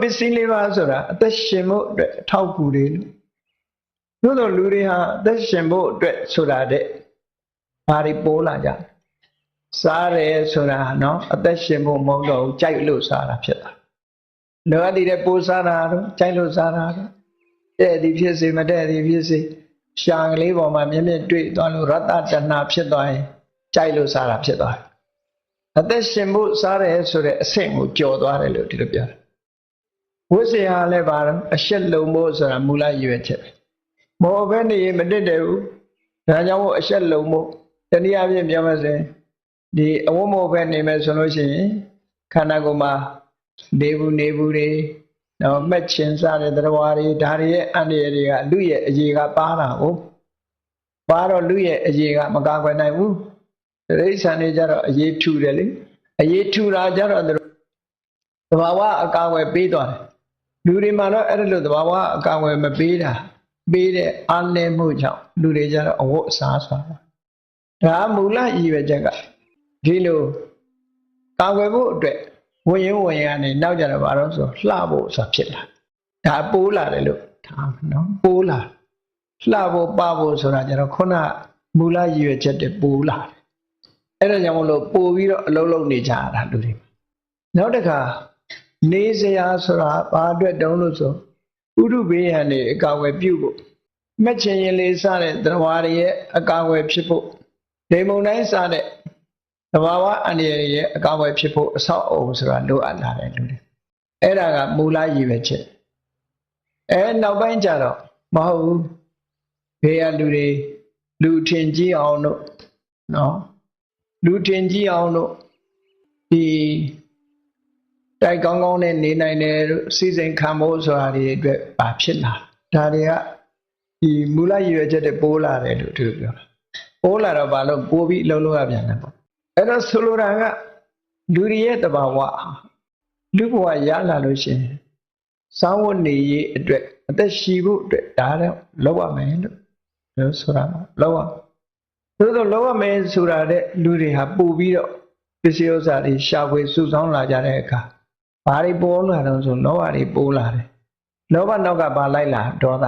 ပစ္စည်းလေးပါးဆိုတာအသက်ရှင်ဖို့အတွက်အထောက်အကူတွေလို့သို့တော့လူတွေဟာအသက်ရှင်ဖို့အတွက်ဆိုတာတဲ့ဘာတွေပိုးလာကြလဲစားတယ်ဆိုတာနော်အသက်ရှင်ဖို့မဟုတ်တော့ဘူးကြိုက်လို့စားတာဖြစ်တာလောကတည်တဲ့ပိုးစားတာတော့ကြိုက်လို့စားတာတော့တဲ့ဒီဖြစ်စေမတဲ့ဒီဖြစ်စေရှာကလေးပေါ်မှာမြင့်မြင့်တွေ့သွားလို့ရတ္တတဏဖြစ်သွားရင်ကြိုက်လို့စားတာဖြစ်သွားတယ်အသက်ရှင်ဖို့စားတယ်ဆိုတဲ့အဆင့်ကိုကျော်သွားတယ်လို့ဒီလိုပြောတယ် ဝိစေဟာလည်းပါတော့အရှက်လုံဖို့ဆိုတာမူလရည်ရွယ်ချက်ပဲမောဘဲနေရင်မတက်တယ်ဘူးဒါကြောင့်မို့အရှက်လုံဖို့တနည်းအားဖြင့်ပြောမှဆိုရင်ဒီအဝတ်မောဘဲနေမယ်ဆိုလို့ရှိရင်ခန္ဓာကိုယ်မှာနေဘူးနေဘူးတွေတော့မှတ်ချင်စားတဲ့တရားတွေဒါတွေရဲ့အန္တရာယ်တွေကလူရဲ့အရေးကပါတာဟုတ်ပါတော့လူရဲ့အရေးကမကာကွယ်နိုင်ဘူးတိရစ္ဆာန်တွေကြတော့အရေးထူတယ်လေအရေးထူတာကြတော့သူတို့သဘာဝအကာအကွယ်ပေးသွားတယ် လူတွေမှာတော့အဲ့ဒါလို့သဘာဝအကာအကွယ်မပေးတာပေးတဲ့အားနည်းမှုကြောင့်လူတွေကြတော့အဝတ်အစားဆိုတာဒါမူလရည်ရွယ်ချက်ကဒီလိုကာကွယ်ဖို့အတွက်ဝင်ရင်ဝင်ရကနေနောက်ကြတော့ဘာလို့ဆိုလှဖို့ဆိုတာဖြစ်လာဒါပိုးလာတယ်လို့ထားမယ်နော်ပိုးလာလှဖို့ပဖို့ဆိုတာကြတော့ခုနမူလရည်ရွယ်ချက်တွေပိုးလာတယ်အဲ့ဒါကြောင့်မလို့ပို့ပြီးတော့အလုံးလုံးနေကြရတာလူတွေနောက်တစ်ခါ နေစရာဆိုတာဘာအတွက်တုံးလို့ဆိုဥရုဘေးရန်နေအကာအကွယ်ပြုဖို့မက်ချင်ရင်လေးစားတဲ့သရဝါတွေရဲ့အကာအကွယ်ဖြစ်ဖို့ဒေမုန်တိုင်းစားတဲ့သဘာဝအန္တရာယ်ရဲ့အကာအကွယ်ဖြစ်ဖို့အဆောက်အအုံဆိုတာလိုအပ်လာတယ်လူတွေအဲ့ဒါကမူလရည်ပဲချက်အဲနောက်ပိုင်းကျတော့မဟုတ်ဘူးဘေးရလူတွေလူထင်ကြီးအောင်လို့နော်လူထင်ကြီးအောင်လို့ဒီ တိုက်ကောင်းကောင်းနဲ့နေနိုင်တယ်လို့စီစဉ်ခံဖို့ဆိုတာတွေအတွက်ပါဖြစ်လာဒါတွေကဒီမူလရည်ရွယ်ချက်တွေပိုးလာတယ်လို့သူတို့ပြောတာပိုးလာတော့ဘာလို့ပိုးပြီးအလုံးလုံးရပြန်တယ်ပေါ့အဲ့တော့ဆိုလိုတာကလူတွေရဲ့တဘာဝလူဘဝရလာလို့ရှိရင်စောင်းဝတ်နေရေးအတွက်အသက်ရှိဖို့အတွက်ဒါတော့လောက်ရမယ်လို့ပြောဆိုတာလောက်ရသို့တော့လောက်ရမယ်ဆိုတာတဲ့လူတွေဟာပို့ပြီးတော့ပစ္စည်းဥစ္စာတွေရှာဖွေစုဆောင်းလာကြတဲ့အခါ ဘာတွေပေါ်လာတော့ဆိုလောဘတွေပိုးလာတယ်လောဘနောက်ကဘာလိုက်လာဒေါသ